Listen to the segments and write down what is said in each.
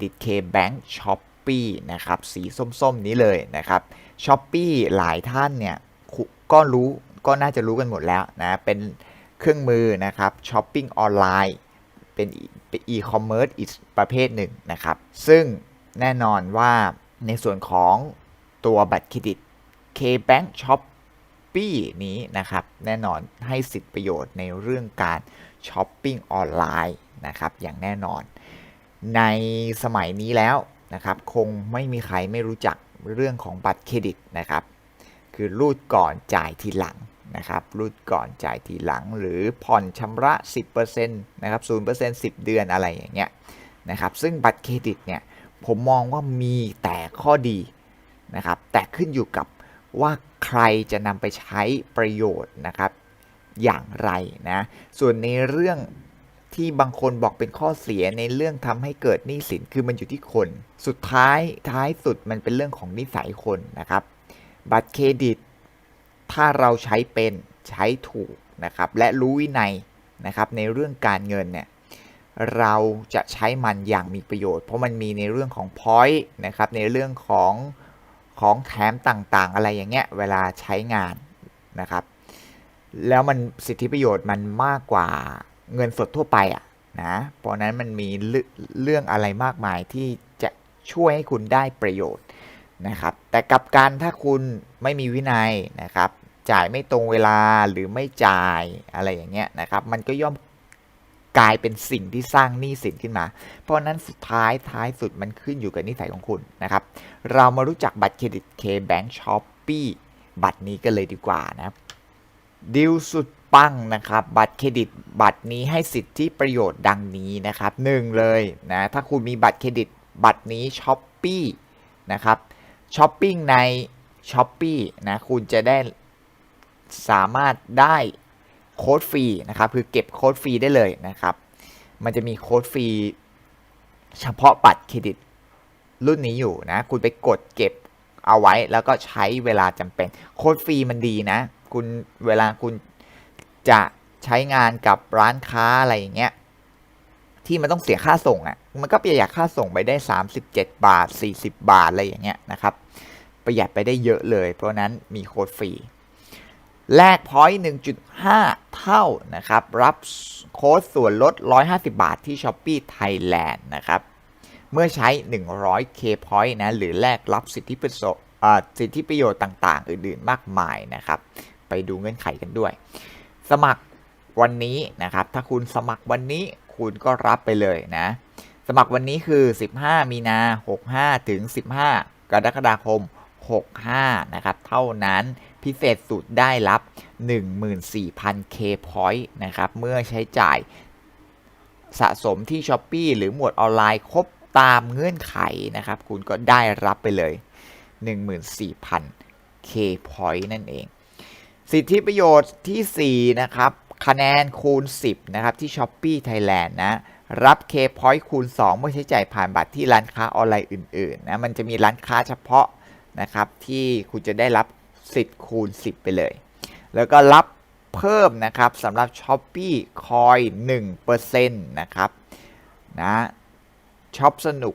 ดิด K-Bank s h o p ปี้นะครับสีส้มๆนี้เลยนะครับ s h o p ปี้หลายท่านเนี่ยก็รู้ก็น่าจะรู้กันหมดแล้วนะเป็นเครื่องมือนะครับช้อปปิ้งออนไลน์เป็นอีคอมเมิร์ซอีกประเภทหนึ่งนะครับ ซึ่งแน่นอนว่าในส่วนของตัวบัตรเครดิต K-Bank Shop ปี้นี้นะครับ แน่นอนให้สิทธิประโยชน์ในเรื่องการช้อปปิ้งออนไลน์นะครับอย่างแน่นอน ในสมัยนี้แล้วนะครับ คงไม่มีใครไม่รู้จักเรื่องของบัตรเครดิตนะครับ คือรูดก่อนจ่ายทีหลังนะครับ รูดก่อนจ่ายทีหลัง หรือผ่อนชำระ 10%นะครับ0% 10 เดือนอะไรอย่างเงี้ยนะครับ ซึ่งบัตรเครดิตเนี่ยผมมองว่ามีแต่ข้อดีนะครับ แต่ขึ้นอยู่กับว่าใครจะนำไปใช้ประโยชน์นะครับ อย่างไรนะ ส่วนในเรื่อง ที่บางคนบอกเป็นข้อเสียในเรื่องทำให้เกิดหนี้สินคือมันอยู่ที่คน สุดท้ายท้ายสุดมันเป็นเรื่องของนิสัยคนนะครับ บัตรเครดิต ถ้าเราใช้เป็นใช้ถูกนะครับ และรู้วินัยนะครับในเรื่องการเงินเนี่ยเราจะใช้มันอย่างมีประโยชน์ เพราะมันมีในเรื่องของ point นะครับในเรื่องของของแถมต่างๆ อะไรอย่างเงี้ยเวลาใช้งานนะครับ แล้วมันสิทธิประโยชน์มันมากกว่า เงินสดทั่วไปอะนะเพราะนั้นมันมีเรื่องอะไรมากมายที่จะช่วยให้คุณได้ประโยชน์นะครับ แต่กับการถ้าคุณไม่มีวินัยนะครับ จ่ายไม่ตรงเวลาหรือไม่จ่ายอะไรอย่างเงี้ยนะครับ มันก็ย่อมกลายเป็นสิ่งที่สร้างหนี้สินขึ้นมา เพราะนั้นสุดท้ายท้ายสุดมันขึ้นอยู่กับนิสัยของคุณนะครับ เรามารู้จักบัตรเครดิต K-Bank Shopee บัตรนี้กันเลยดีกว่านะครับดิวสุด ปังนะครับ บัตรเครดิตบัตรนี้ให้สิทธิประโยชน์ดังนี้นะครับหนึ่งเลยนะถ้าคุณมีบัตรเครดิตบัตรนี้ Shopee นะครับช้อปปิ้งใน Shopee นะคุณจะได้สามารถได้โค้ดฟรีนะครับคือเก็บโค้ดฟรีได้เลยนะครับ มันจะมีโค้ดฟรีเฉพาะบัตรเครดิตรุ่นนี้อยู่นะคุณไปกดเก็บเอาไว้แล้วก็ใช้เวลาจำเป็น โค้ดฟรีมันดีนะ คุณเวลาคุณ จะใช้งานกับร้านค้าอะไรอย่างเงี้ยที่มันต้องเสียค่าส่งอะ่ะมันก็ประหยัดค่าส่งไปได้ 37 บาท 40 บาทอะไรอย่างเงี้ยนะครับ ประหยัดไปได้เยอะเลย เพราะนั้นมีโค้ดฟรีแลกพอยต์1.5 เท่านะครับ รับโค้ดส่วนลด 150 บาทที่ s h อ p e e Thailand นะครับ เมื่อใช้ 100k point นะ หรือแลกรับสิทธิประโยชน์สิทธิประโยชน์ต่าง ๆ อื่น ๆ มากมายนะครับ ไปดูเงื่อนไขกันด้วย สมัครวันนี้นะครับ ถ้าคุณสมัครวันนี้คุณก็รับไปเลยนะ สมัครวันนี้คือ 15 มีนา 65 ถึง 15 กรกฎาคม 65 นะครับ เท่านั้นพิเศษสุดได้รับ 14,000 K point นะครับ เมื่อใช้จ่ายสะสมที่ s h อ p e e หรือหมวดออนไลน์ครบตามเงื่อนไขนะครับ คุณก็ได้รับไปเลย 14,000 K point นั่นเอง สิทธิประโยชน์ที่ 4 นะครับ คะแนนคูณ 10 นะครับ ที่ s h อ p e e Thailand นะ รับ K point คูณ 2 เมื่อใช้จ่ายผ่านบัตรที่ร้านค้าออนไลน์อื่นๆนะมันจะมีร้านค้าเฉพาะนะครับ ที่คุณจะได้รับสิทธิ์คูณ 10 ไปเลย แล้วก็รับเพิ่มนะครับสำหรับ s h อ p e e คอย1%นะครับนะช็อปสนุก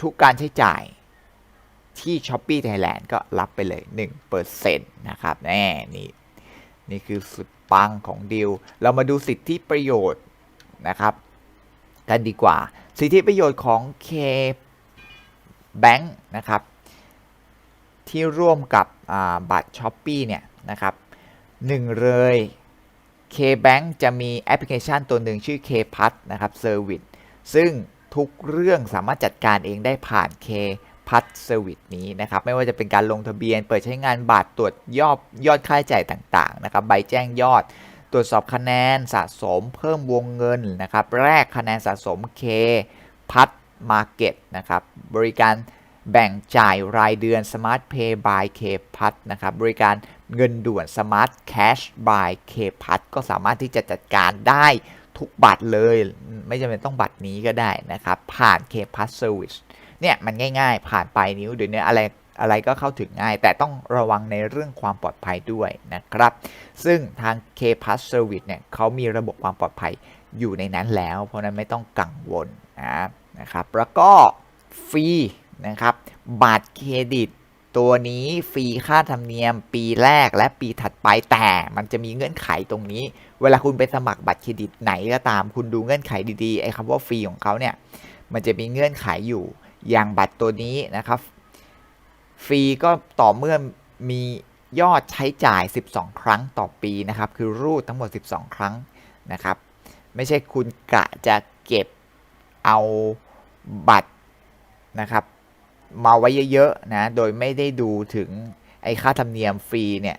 ทุกการใช้จ่าย ที่ s h อ p e e Thailand ก็รับไปเลย 1%นะครับแน่นี่นี่คือสุดปังของดิว เรามาดูสิทธิประโยชน์นะครับกันดีกว่า สิทธิประโยชน์ของ K Bank นะครับ ที่ร่วมกับบัตร s h อ p e e เนี่ยนะครับหนึ่งเลย K-Bank จะมีแอปพลิเคชันตัวหนึ่งชื่อ K p a s นะครับ Service ซึ่งทุกเรื่องสามารถจัดการเองได้ผ่าน K-Pass Service นี้นะครับไม่ว่าจะเป็นการลงทะเบียน เปิดใช้งานบัตรตรวจยอดยอดค่าใช้จ่ายต่างๆนะครับใบแจ้งยอด ตรวจสอบคะแนนสะสมเพิ่มวงเงินนะครับแรกคะแนนสะสม K-Pass Market นะครับบริการแบ่งจ่ายรายเดือน Smart Pay by K p a s นะครับบริการเงินด่วน Smart Cash by K p a s ก็สามารถที่จะจัดการได้ทุกบัตรเลย ไม่จำเป็นต้องบัตรนี้ก็ได้นะครับ ผ่าน K p a s Service เนี่ยมันง่ายๆ ผ่านไปนิ้วเดี๋ยวนี้อะไรอะไรก็เข้าถึงง่าย แต่ต้องระวังในเรื่องความปลอดภัยด้วยนะครับ ซึ่งทาง K p a s Service เนี่ยเขามีระบบความปลอดภัยอยู่ในนั้นแล้ว เพราะนั้นไม่ต้องกังวลนะครับ แล้วก็ฟรีนะครับบัตรเครดิตตัวนี้ฟรีค่าธรรมเนียมปีแรกและปีถัดไปแต่มันจะมีเงื่อนไขตรงนี้ เวลาคุณไปสมัครบัตรเครดิตไหนก็ตาม คุณดูเงื่อนไขดีๆไอ้คำว่าฟรีของเขาเนี่ยมันจะมีเงื่อนไขอยู่ อย่างบัตรตัวนี้นะครับ ฟรีก็ต่อเมื่อมียอดใช้จ่าย 12 ครั้งต่อปีนะครับ คือรูดทั้งหมด 12 ครั้งนะครับ ไม่ใช่คุณกะจะเก็บเอาบัตรนะครับมาไว้เยอะๆนะโดยไม่ได้ดูถึงไอ้ค่าธรรมเนียมฟรีเนี่ย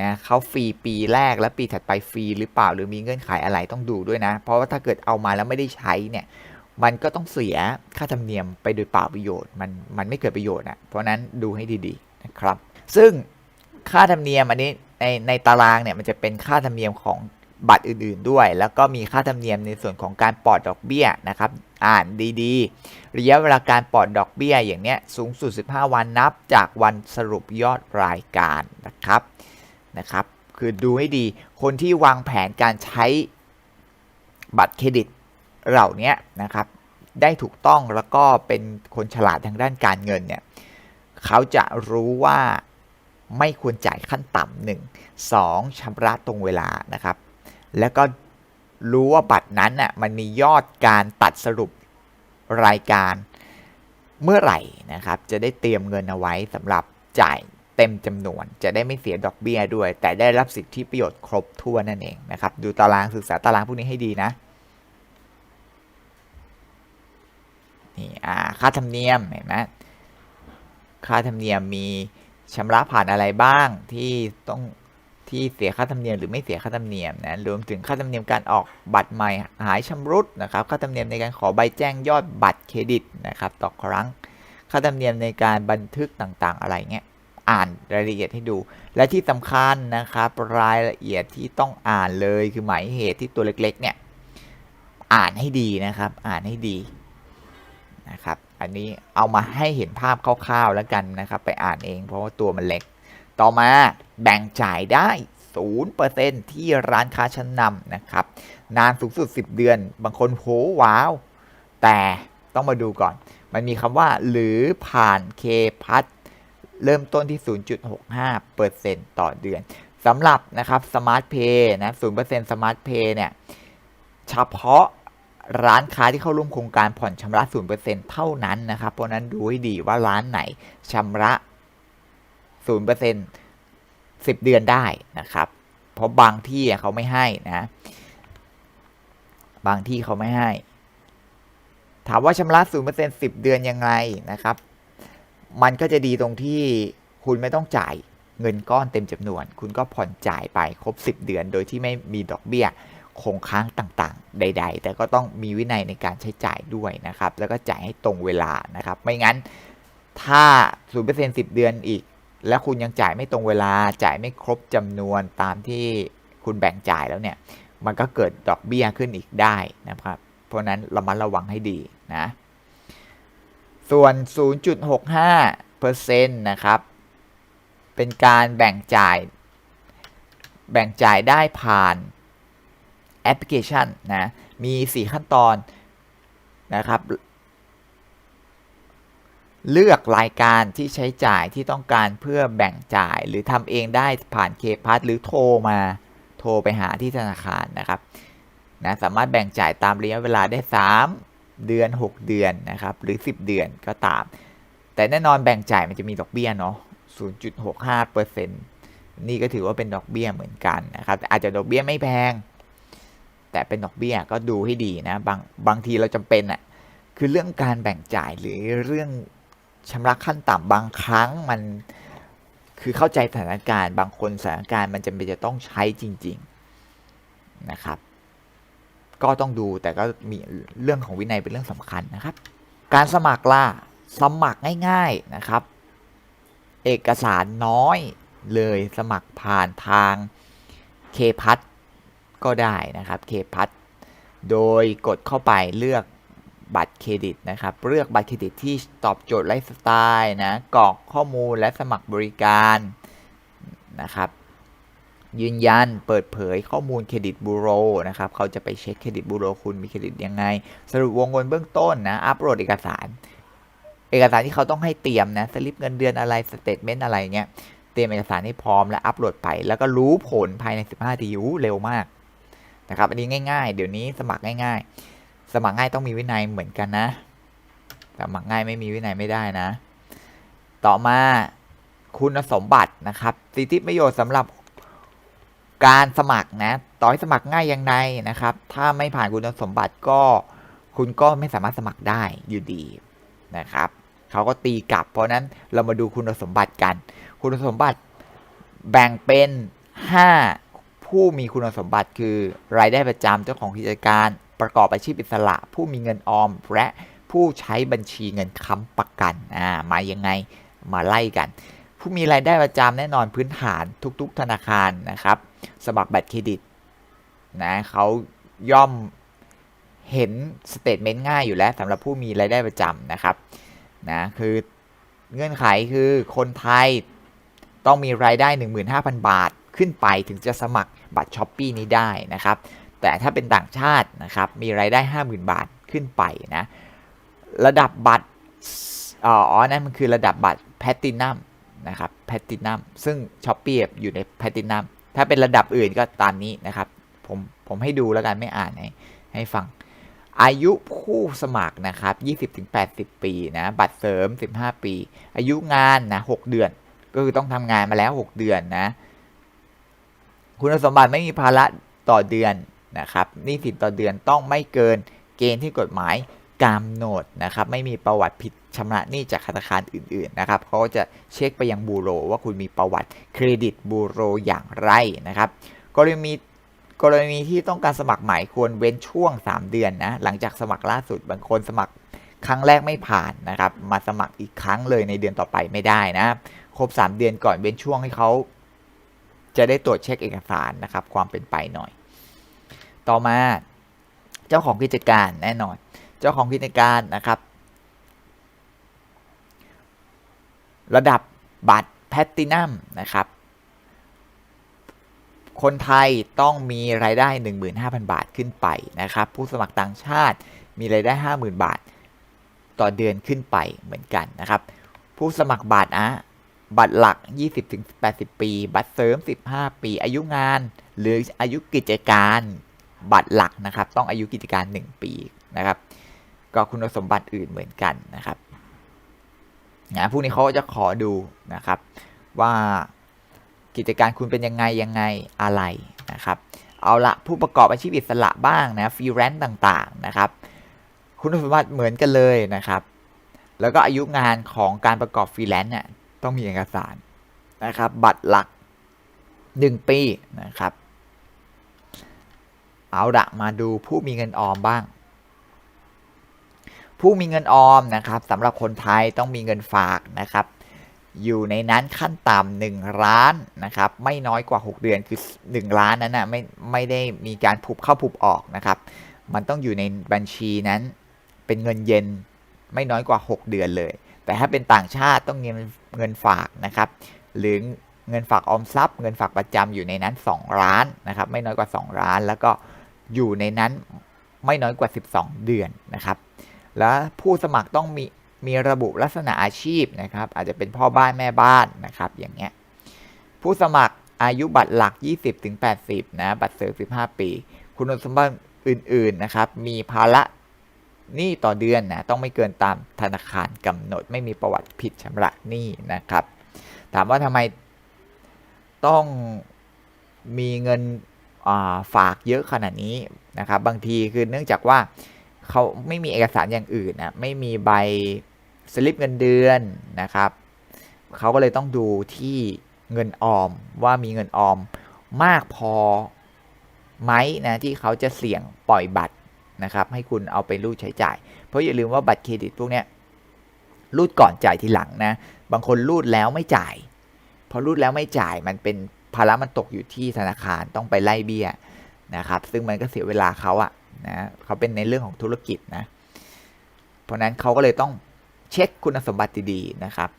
นะเขาฟรีปีแรกและปีถัดไปฟรีหรือเปล่าหรือมีเงื่อนไขอะไรต้องดูด้วยนะ เพราะว่าถ้าเกิดเอามาแล้วไม่ได้ใช้เนี่ย มันก็ต้องเสียค่าธรรมเนียมไปโดยเปล่าประโยชน์มันมันไม่เกิดประโยชน์อะเพราะนั้นดูให้ดีๆนะครับ ซึ่งค่าธรรมเนียมอันนี้ในในตารางเนี่ยมันจะเป็นค่าธรรมเนียมของบัตรอื่นๆด้วย แล้วก็มีค่าธรรมเนียมในส่วนของการปลอดดอกเบี้ยนะครับ อ่านดีๆ ระยะเวลาการปลอดดอกเบี้ยอย่างเนี้ยสูงสุด 15 วันนับจากวันสรุปยอดรายการนะครับนะครับ คือดูให้ดีคนที่วางแผนการใช้บัตรเครดิต เหล่านี้นะครับ ได้ถูกต้องแล้วก็เป็นคนฉลาดทางด้านการเงินเนี่ยเขาจะรู้ว่าไม่ควรจ่ายขั้นต่ำหนึ่งสองชำระตรงเวลานะครับ แล้วก็รู้ว่าบัตรนั้นน่ะมันมียอดการตัดสรุปรายการเมื่อไหร่นะครับ จะได้เตรียมเงินเอาไว้สำหรับจ่ายเต็มจำนวน จะได้ไม่เสียดอกเบี้ยด้วย แต่ได้รับสิทธิประโยชน์ครบถ้วนนั่นเองนะครับ ดูตารางศึกษาตารางพวกนี้ให้ดีนะ นี่อ่าค่าธรรมเนียมเห็นไหมค่าธรรมเนียมมีชำระผ่านอะไรบ้างที่ต้องที่เสียค่าธรรมเนียมหรือไม่เสียค่าธรรมเนียมนะรวมถึงค่าธรรมเนียมการออกบัตรใหม่หายชำรุดนะครับค่าธรรมเนียมในการขอใบแจ้งยอดบัตรเครดิตนะครับต่อครั้งค่าธรรมเนียมในการบันทึกต่างๆ อะไรเงี้ยอ่านรายละเอียดให้ดู และที่สำคัญนะครับรายละเอียดที่ต้องอ่านเลยคือหมายเหตุที่ตัวเล็กๆเนี่ยอ่านให้ดีนะครับ อ่านให้ดี นะครับ อันนี้เอามาให้เห็นภาพคร่าวๆแล้วกันนะครับ ไปอ่านเองเพราะว่าตัวมันเล็ก ต่อมาแบ่งจ่ายได้ 0%ที่ร้านค้าชั้นนำนะครับ นานสูงสุด 10 เดือน บางคนโหว้าว แต่ต้องมาดูก่อน มันมีคำว่าหรือผ่านเคพัทเริ่มต้นที่ 0.65%ต่อเดือนสำหรับนะครับ Smart Pay นะ0% Smart Pay เนี่ย เฉพาะ ร้านค้าที่เข้าร่วมโครงการผ่อนชำระ0%เท่านั้นนะครับเพราะนั้นดูให้ดีว่าร้านไหนชำระ0% 10 เดือนได้นะครับ เพราะบางที่เขาไม่ให้นะ บางที่เขาไม่ให้ ถามว่าชำระ0% 10 เดือนยังไงนะครับ มันก็จะดีตรงที่คุณไม่ต้องจ่ายเงินก้อนเต็มจำนวน คุณก็ผ่อนจ่ายไปครบ 10 เดือนโดยที่ไม่มีดอกเบี้ย คงค้างต่างๆ ใด ๆ แต่ก็ต้องมีวินัยในการใช้จ่ายด้วยนะครับ แล้วก็จ่ายให้ตรงเวลานะครับ ไม่งั้นถ้า 0% 10 เดือนอีก แล้วคุณยังจ่ายไม่ตรงเวลาจ่ายไม่ครบจำนวนตามที่คุณแบ่งจ่ายแล้วเนี่ย มันก็เกิดดอกเบี้ยขึ้นอีกได้นะครับ เพราะนั้นระมัดระวังให้ดีนะ ส่วน 0.65%นะครับ เป็นการแบ่งจ่าย แบ่งจ่ายได้ผ่าน แอปพลิเคชันนะมี 4 ขั้นตอนนะครับ เลือกรายการที่ใช้จ่ายที่ต้องการเพื่อแบ่งจ่ายหรือทำเองได้ผ่านเคพัทหรือโทรมาโทรไปหาที่ธนาคารนะครับนะสามารถแบ่งจ่ายตามระยะเวลาได้ 3 เดือน 6 เดือนนะครับหรือ 10 เดือนก็ตาม แต่แน่นอนแบ่งจ่ายมันจะมีดอกเบี้ยเนาะ0.65%นี่ก็ถือว่าเป็นดอกเบี้ยเหมือนกันนะครับอาจจะดอกเบี้ยไม่แพง แต่เป็นดอกเบี้ยก็ดูให้ดีนะบางบางทีเราจำเป็นอะ่ะคือเรื่องการแบ่งจ่ายหรือเรื่องชำระขั้นต่ำบางครั้งมันคือเข้าใจสถานการณ์บางคนสถานการณ์มันจำเป็นจะต้องใช้จริง ๆนะครับ ก็ต้องดูแต่ก็มีเรื่องของวินัยเป็นเรื่องสำคัญนะครับ การสมัครล่ะสมัครง่าย ๆนะครับ เอกสารน้อยเลยสมัครผ่านทางเคพัท ก็ได้นะครับเคพัทโดยกดเข้าไปเลือกบัตรเครดิตนะครับ เลือกบัตรเครดิตที่ตอบโจทย์ไลฟ์สไตล์นะกรอกข้อมูลและสมัครบริการนะครับ ยืนยันเปิดเผยข้อมูลเครดิตบูโรนะครับเขาจะไปเช็คเครดิตบูโรคุณมีเครดิตยังไง สรุปวงเงินเบื้องต้นนะอัปโหลดเอกสาร เอกสารที่เขาต้องให้เตรียมนะสลิปเงินเดือนอะไรสเตทเมนต์อะไรเงี้ยเตรียมเอกสารให้พร้อมและอัปโหลดไป แล้วก็รู้ผลภายใน 15นาทีอู้เร็วมาก นะครับ อันนี้ง่าย ๆ เดี๋ยวนี้สมัครง่าย ๆ สมัครง่ายต้องมีวินัยเหมือนกันนะ สมัครง่ายไม่มีวินัยไม่ได้นะ ต่อมาคุณสมบัตินะครับสิทธิประโยชน์สำหรับการสมัครนะ ต่อให้สมัครง่ายยังไงนะครับ ถ้าไม่ผ่านคุณสมบัติก็คุณก็ไม่สามารถสมัครได้อยู่ดีนะครับเขาก็ตีกลับ เพราะนั้นเรามาดูคุณสมบัติกัน คุณสมบัติแบ่งเป็น 5 ผู้มีคุณสมบัติคือ รายได้ประจำเจ้าของกิจการ ประกอบอาชีพอิสระ ผู้มีเงินออม และผู้ใช้บัญชีเงินค้ำประกันอ่ามายังไงมาไล่กัน ผู้มีรายได้ประจำแน่นอนพื้นฐานทุก ๆ ธนาคารนะครับ สมัครบัตรเครดิตนะเขาย่อมเห็นสเตทเมนต์ง่ายอยู่แล้วสำหรับผู้มีรายได้ประจำนะครับนะคือเงื่อนไขคือคนไทยต้องมีรายได้ 15,000 บาทขึ้นไปถึงจะสมัคร บัตรช้อปปี้นี้ได้นะครับ แต่ถ้าเป็นต่างชาตินะครับ มีรายได้ 50,000 บาทขึ้นไปนะ ระดับบัตร อ๋อ นั่นมันคือระดับบัตรแพตตินัมนะครับ แพตตินัม ซึ่งช้อปปี้อยู่ในแพตตินัม ถ้าเป็นระดับอื่นก็ตามนี้นะครับ ผม ผมให้ดูแล้วกันไม่อ่านให้ให้ฟัง อายุผู้สมัครนะครับ 20-80 ปีนะ บัตรเสริม 15 ปี อายุงานนะ 6 เดือน ก็คือต้องทำงานมาแล้ว 6 เดือนนะ คุณสมบัติไม่มีภาระต่อเดือนนะครับหนี่สินต่อเดือนต้องไม่เกินเกณฑ์ที่กฎหมายกำหนดนะครับ ไม่มีประวัติผิดชำระหนี้จากธนาคารอื่นๆนะครับเขาก็จะเช็คไปยังบูโร ว่าคุณมีประวัติเครดิตบูโรอย่างไรนะครับ กรณีกรณีที่ต้องการสมัครใหม่ควรเว้นช่วง 3 เดือนนะหลังจากสมัครล่าสุดบางคนสมัครครั้งแรกไม่ผ่านนะครับ มาสมัครอีกครั้งเลยในเดือนต่อไปไม่ได้นะ ครบ 3 เดือนก่อนเว้นช่วงให้เขา จะได้ตรวจเช็คเอกสารนะครับความเป็นไปหน่อย ต่อมาเจ้าของกิจการแน่นอน เจ้าของกิจการนะครับ ระดับบัตรแพตตินัมนะครับ คนไทยต้องมีรายได้ 15,000 บาทขึ้นไปนะครับ ผู้สมัครต่างชาติมีรายได้ 50,000 บาท ต่อเดือนขึ้นไปเหมือนกันนะครับ ผู้สมัครบัตรอะ บัตรหลัก 20-80 ปี บัตรเสริม 15 ปี อายุงาน หรืออายุกิจการ บัตรหลักนะครับ ต้องอายุกิจการ 1 ปีนะครับ ก็คุณสมบัติอื่นเหมือนกันนะครับนะพวกนี้เขาจะขอดูนะครับ ว่ากิจการคุณเป็นยังไงยังไงอะไรนะครับ เอาละผู้ประกอบอาชีพอิสระบ้างนะฟรีแลนซ์ต่างๆนะครับ คุณสมบัติเหมือนกันเลยนะครับ แล้วก็อายุงานของการประกอบฟรีแลนซ์เนี่ย ต้องมีเอกสารนะครับ บัตรหลัก 1 ปีนะครับ เอาละมาดูผู้มีเงินออมบ้าง ผู้มีเงินออมนะครับสำหรับคนไทยต้องมีเงินฝากนะครับ อยู่ในนั้นขั้นต่ำหนึ่งล้านนะครับ ไม่น้อยกว่า 6 เดือนคือ 1 ล้านนั้นนะไม่ไม่ได้มีการผูกเข้าผูกออกนะครับ มันต้องอยู่ในบัญชีนั้น เป็นเงินเย็นไม่น้อยกว่า 6 เดือนเลย แต่ถ้าเป็นต่างชาติต้องเงินเงินฝากนะครับ หรือเงินฝากออมทรัพย์ เงินฝากประจำอยู่ในนั้น 2 ล้านนะครับ ไม่น้อยกว่า 2 ล้าน แล้วก็อยู่ในนั้นไม่น้อยกว่า 12 เดือนนะครับ แล้วผู้สมัครต้องมีมีระบุลักษณะอาชีพนะครับ อาจจะเป็นพ่อบ้านแม่บ้านนะครับ อย่างเงี้ยผู้สมัครอายุบัตรหลัก 20-80 นะ บัตรเสริม15 ปี คุณสมบัติอื่น ๆ นะครับ มีภาระ หนี้ต่อเดือนนะต้องไม่เกินตามธนาคารกำหนด ไม่มีประวัติผิดชำระหนี้นะครับ ถามว่าทำไมต้องมีเงินฝากเยอะขนาดนี้นะครับ บางทีคือเนื่องจากว่าเขาไม่มีเอกสารอย่างอื่นนะไม่มีใบสลิปเงินเดือนนะครับเขาก็เลยต้องดูที่เงินออมว่ามีเงินออมมากพอไหมนะที่เขาจะเสี่ยงปล่อยบัตร นะครับ ให้คุณเอาไปรูดใช้จ่าย เพราะอย่าลืมว่าบัตรเครดิตพวกนี้รูดก่อนจ่ายทีหลังนะ บางคนรูดแล้วไม่จ่าย พอรูดแล้วไม่จ่ายมันเป็นภาระมันตกอยู่ที่ธนาคารต้องไปไล่เบี้ยนะครับ ซึ่งมันก็เสียเวลาเขาอะนะเขาเป็นในเรื่องของธุรกิจนะ เพราะนั้นเขาก็เลยต้องเช็คคุณสมบัติดีๆนะครับ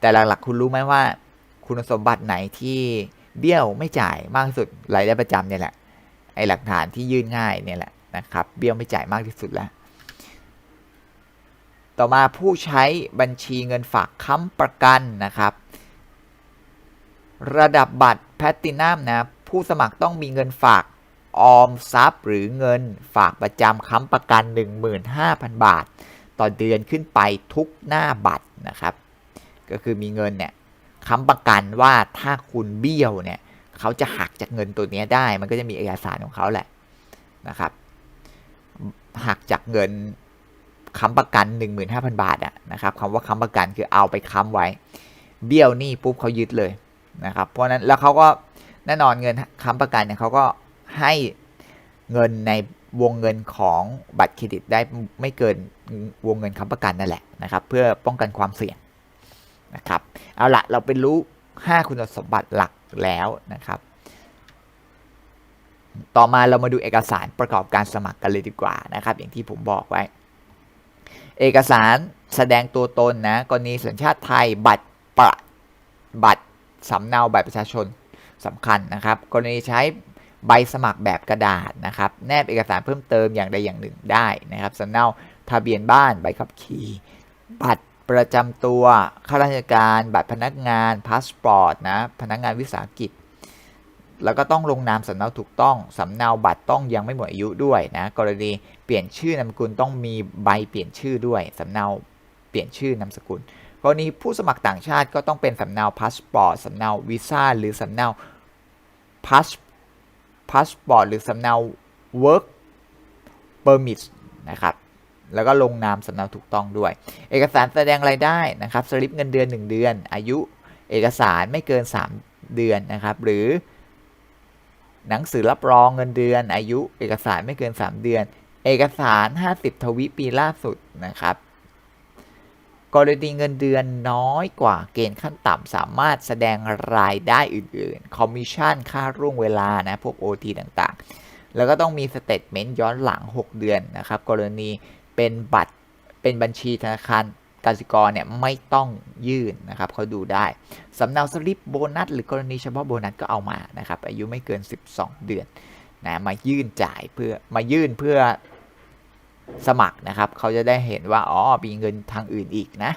แต่หลักๆคุณรู้ไหมว่า คุณสมบัติไหนที่เบี้ยวไม่จ่ายมากที่สุดรายได้ประจำเนี่ยแหละไอหลักฐานที่ยื่นง่ายเนี่ยแหละ นะครับ เบี้ยวไม่จ่ายมากที่สุดแล้ว ต่อมาผู้ใช้บัญชีเงินฝากค้ำประกันนะครับ ระดับบัตรแพลตินัมนะผู้สมัครต้องมีเงินฝากออมทรัพย์ หรือเงินฝากประจำค้ำประกัน 15,000 บาท ต่อเดือนขึ้นไปทุกหน้าบัตรนะครับ ก็คือมีเงินเนี่ยค้ำประกันว่าถ้าคุณเบี้ยวเนี่ยเขาจะหักจากเงินตัวนี้ได้ มันก็จะมีเอกสารของเขาแหละนะครับ หักจากเงินค้ำประกัน 15,000 บาทอะนะครับคำว่าค้ำประกันคือเอาไปค้ำไว้ เบี้ยวนี้ปุ๊บเขายึดเลยนะครับ เพราะนั้นแล้วเขาก็แน่นอนเงินค้ำประกันเนี่ยเขาก็ให้เงินในวงเงินของบัตรเครดิตได้ไม่เกินวงเงินค้ำประกันนั่นแหละนะครับ เพื่อป้องกันความเสี่ยงนะครับ เอาละเราเป็นรู้ 5 คุณสมบัติหลักแล้วนะครับ ต่อมาเรามาดูเอกสารประกอบการสมัครกันเลยดีกว่านะครับ อย่างที่ผมบอกไว้ เอกสารแสดงตัวตนนะกรณีสัญชาติไทยบัตรประบัตรสำเนาบัตรประชาชนสำคัญนะครับ กรณีใช้ใบสมัครแบบกระดาษนะครับ แนบเอกสารเพิ่มเติมอย่างใดอย่างหนึ่งได้นะครับสำเนาทะเบียนบ้านใบขับขี่ บัตรประจำตัวข้าราชการ บัตรพนักงานพาสปอร์ตนะพนักงานวิสาหกิจ แล้วก็ต้องลงนามสำเนาถูกต้องสำเนาบัตรต้องยังไม่หมดอายุด้วยนะกรณีเปลี่ยนชื่อนามสกุลต้องมีใบเปลี่ยนชื่อด้วยสำเนาเปลี่ยนชื่อนามสกุลกรณีผู้สมัครต่างชาติก็ต้องเป็นสำเนาพาสปอร์ตสำเนาวีซ่าหรือสำเนาพาสพาสปอร์ตหรือสำเนา work permit นะครับแล้วก็ลงนามสำเนาถูกต้องด้วย เอกสารแสดงรายได้นะครับสลิปเงินเดือน 1 เดือน อายุเอกสารไม่เกิน 3 เดือนนะครับหรือ หนังสือรับรองเงินเดือน อายุเอกสารไม่เกิน 3 เดือน เอกสาร 50 ทวิปีล่าสุดนะครับกรณีเงินเดือนน้อยกว่าเกณฑ์ขั้นต่ำสามารถแสดงรายได้อื่นๆ คอมมิชชั่น ค่าร่วงเวลานะ พวก OT ต่างๆ แล้วก็ต้องมีสเตทเมนต์ย้อนหลัง 6 เดือนนะครับ กรณีเป็นบัตรเป็นบัญชีธนาคาร กสิกรเนี่ยไม่ต้องยื่นนะครับเขาดูได้สำเนาสลิปโบนัสหรือกรณีเฉพาะโบนัสก็เอามานะครับอายุไม่เกิน 12 เดือนนะมายื่นจ่ายเพื่อมายื่นเพื่อสมัครนะครับเขาจะได้เห็นว่าอ๋อมีเงินทางอื่นอีกนะ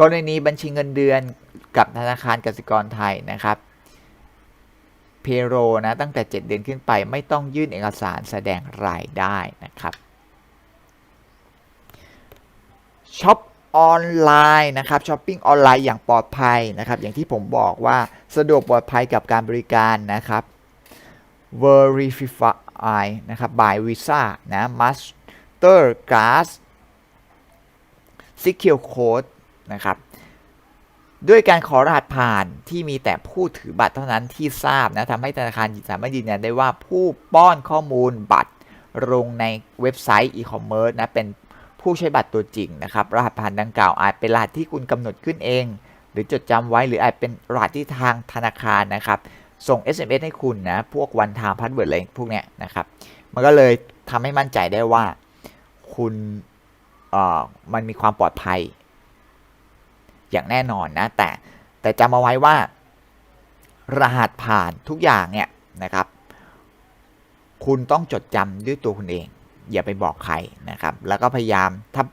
กรณีบัญชีเงินเดือนกับธนาคารกสิกรไทยนะครับเพโรนะตั้งแต่ 7 เดือนขึ้นไปไม่ต้องยื่นเอกสารแสดงรายได้นะครับ ช็อปออนไลน์นะครับช้อปปิ้งออนไลน์อย่างปลอดภัยนะครับ อย่างที่ผมบอกว่าสะดวกปลอดภัยกับการบริการนะครับ Verify นะครับ by Visa นะ Mastercard Secure Code นะครับด้วยการขอรหัสผ่านที่มีแต่ผู้ถือบัตรเท่านั้นที่ทราบนะทำให้ธนาคารสามารถยืนยันได้ว่าผู้ป้อนข้อมูลบัตรลงในเว็บไซต์อีคอมเมิร์ซนะเป็น ผู้ใช้บัตรตัวจริงนะครับ รหัสผ่านดังกล่าวอาจเป็นรหัสที่คุณกำหนดขึ้นเอง หรือจดจำไว้หรืออาจเป็นรหัสที่ทางธนาคารนะครับ ส่ง SMS ให้คุณนะ พวกวันทามพัสเวิร์ดอะไรพวกเนี้ยนะครับ มันก็เลยทำให้มั่นใจได้ว่าคุณเอ่อมันมีความปลอดภัย อย่างแน่นอนนะ แต่แต่จำเอาไว้ว่า รหัสผ่านทุกอย่างเนี่ยนะครับ คุณต้องจดจำด้วยตัวคุณเอง อย่าไปบอกใครนะครับ แล้วก็พยายามถ้า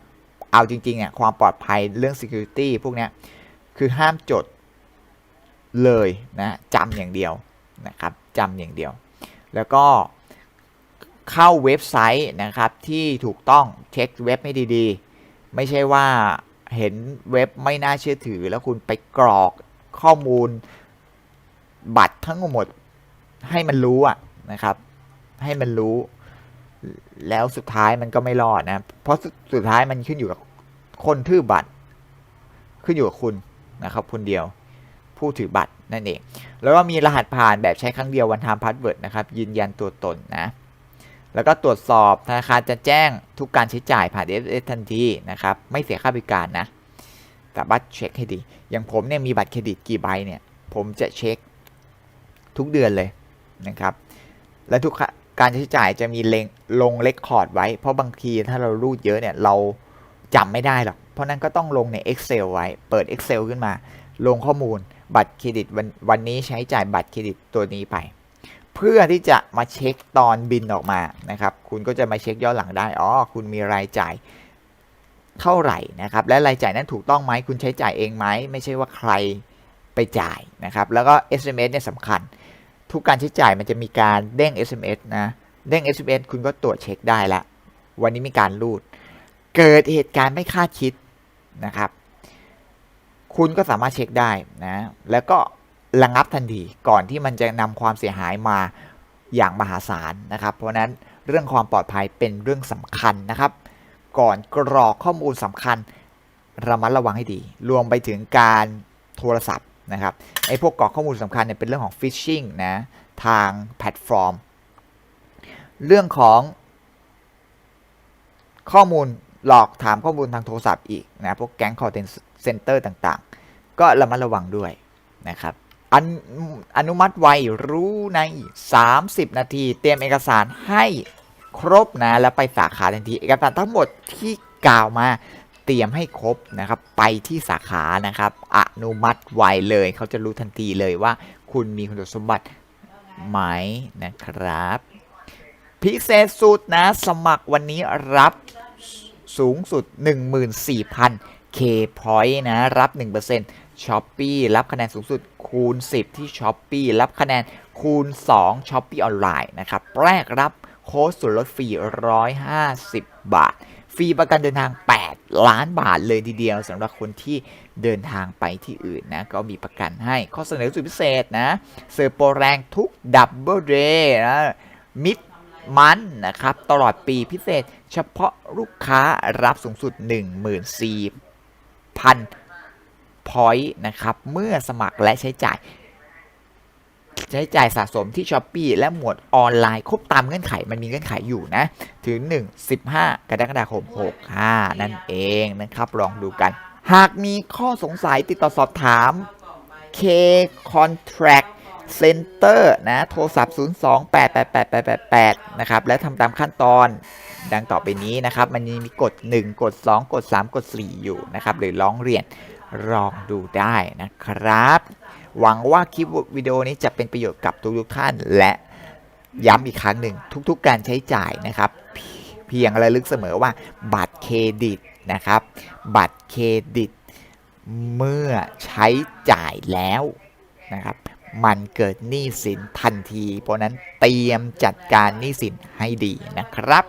เอาจริงๆอะความปลอดภัยเรื่อง security พวกนี้คือห้ามจดเลยนะจำอย่างเดียวนะครับจำอย่างเดียว แล้วก็เข้าเว็บไซต์นะครับที่ถูกต้องเช็คเว็บให้ดีๆ ไม่ใช่ว่าเห็นเว็บไม่น่าเชื่อถือ แล้วคุณไปกรอกข้อมูลบัตรทั้งหมดให้มันรู้อะนะครับ ให้มันรู้ แล้วสุดท้ายมันก็ไม่รอดนะ เพราะสุดท้ายมันขึ้นอยู่กับคนถือบัตร ขึ้นอยู่กับคุณนะครับคนเดียว ผู้ถือบัตรนั่นเอง แล้วก็มีรหัสผ่านแบบใช้ครั้งเดียววันทามพาสเวิร์ดนะครับ ยืนยันตัวตนนะ แล้วก็ตรวจสอบธนาคารจะแจ้งทุกการใช้จ่ายผ่าน SMS ทันทีนะครับ ไม่เสียค่าบริการนะแต่บัตรเช็คให้ดี อย่างผมเนี่ยมีบัตรเครดิตกี่ใบเนี่ย ผมจะเช็คทุกเดือนเลยนะครับ และทุก การใช้จ่ายจะมีเลงลงเลคคอร์ดไว้ เพราะบางทีถ้าเรารูดเยอะเนี่ยเราจำไม่ได้หรอก เพราะนั้นก็ต้องลงใน Excel ไว้ เปิด Excel ขึ้นมา ลงข้อมูลบัตรเครดิตวันวันนี้ใช้จ่ายบัตรเครดิตตัวนี้ไป เพื่อที่จะมาเช็คตอนบินออกมานะครับ คุณก็จะมาเช็คย้อนหลังได้ อ๋อ คุณมีรายจ่ายเท่าไหร่นะครับ และรายจ่ายนั้นถูกต้องไหม คุณใช้จ่ายเองไหม ไม่ใช่ว่าใครไปจ่ายนะครับ แล้วก็ SMS เนี่ยสำคัญ ทุกการใช้จ่ายมันจะมีการเด้ง SMS นะ เด้ง SMS คุณก็ตรวจเช็คได้ละ วันนี้มีการรูด เกิดเหตุการณ์ไม่คาดคิดนะครับ คุณก็สามารถเช็คได้นะ แล้วก็ระงับทันทีก่อนที่มันจะนำความเสียหายมาอย่างมหาศาลนะครับ เพราะฉะนั้นเรื่องความปลอดภัยเป็นเรื่องสำคัญนะครับ ก่อนกรอกข้อมูลสำคัญระมัดระวังให้ดี รวมไปถึงการโทรศัพท์ นะครับไอ้พวกกรอกข้อมูลสำคัญเนี่ยเป็นเรื่องของฟิชชิงนะทางแพลตฟอร์ม เรื่องของข้อมูลหลอกถามข้อมูลทางโทรศัพท์อีกนะพวกแก๊ง call center ต่างๆ ก็ระมัดระวังด้วยนะครับอนอนุมัติไวรู้ใน 30 นาที เตรียมเอกสารให้ครบนะ แล้วไปสาขาทันที เอกสารทั้งหมดที่กล่าวมาเตรียมให้ครบนะครับ ไปที่สาขานะครับ อนุมัติไวเลย เขาจะรู้ทันทีเลยว่า คุณมีคุณสมบัติไหมนะครับพิเศษสุดนะ สมัครวันนี้รับสูงสุด 14,000 K point นะ รับ 1% s h o p e e รับคะแนนสูงสุดคูณ 10 ที่ s h o p e e รับคะแนนคูณ 2 s h o p e e ออนไลน์นะครับ แรกรับโค้ดส่วนลดฟรี 150 บาท ฟรีประกันเดินทาง 8 ล้านบาทเลยทีเดียวสำหรับคนที่เดินทางไปที่อื่นนะ ก็มีประกันให้ข้อเสนอสุดพิเศษนะเซอร์โปรแรงทุกดับเบิลเดย์นะมิดมันนะครับ ตลอดปีพิเศษ เฉพาะลูกค้ารับสูงสุด 14,000 พอยต์นะครับ เมื่อสมัครและใช้จ่าย ใช้จ่ายสะสมที่ s h อ p e e และหมวดออนไลน์ครบตามเงื่อนไขมันมีเงื่อนไขอยู่นะ ถึง 1 15 กรกฎาคม 65 นั่นเองนะครับ ลองดูกัน หากมีข้อสงสัยติดต่อสอบถาม K Contract Center นะ โทรศัพท์ 0288888นะครับ และทำตามขั้นตอนดังต่อไปนี้นะครับ มันมีกด 1 กด 2 กด 3 กด 4 อยู่นะครับ หรือร้องเรียนลองดูได้นะครับ หวังว่าคลิปวิดีโอนี้จะเป็นประโยชน์กับทุกๆท่าน และย้ำอีกครั้งหนึ่งทุกๆ การใช้จ่ายนะครับ เพียงระลึกเสมอว่าบัตรเครดิตนะครับ บัตรเครดิต เมื่อใช้จ่ายแล้วนะครับ มันเกิดหนี้สินทันที เพราะนั้นเตรียมจัดการหนี้สินให้ดีนะครับ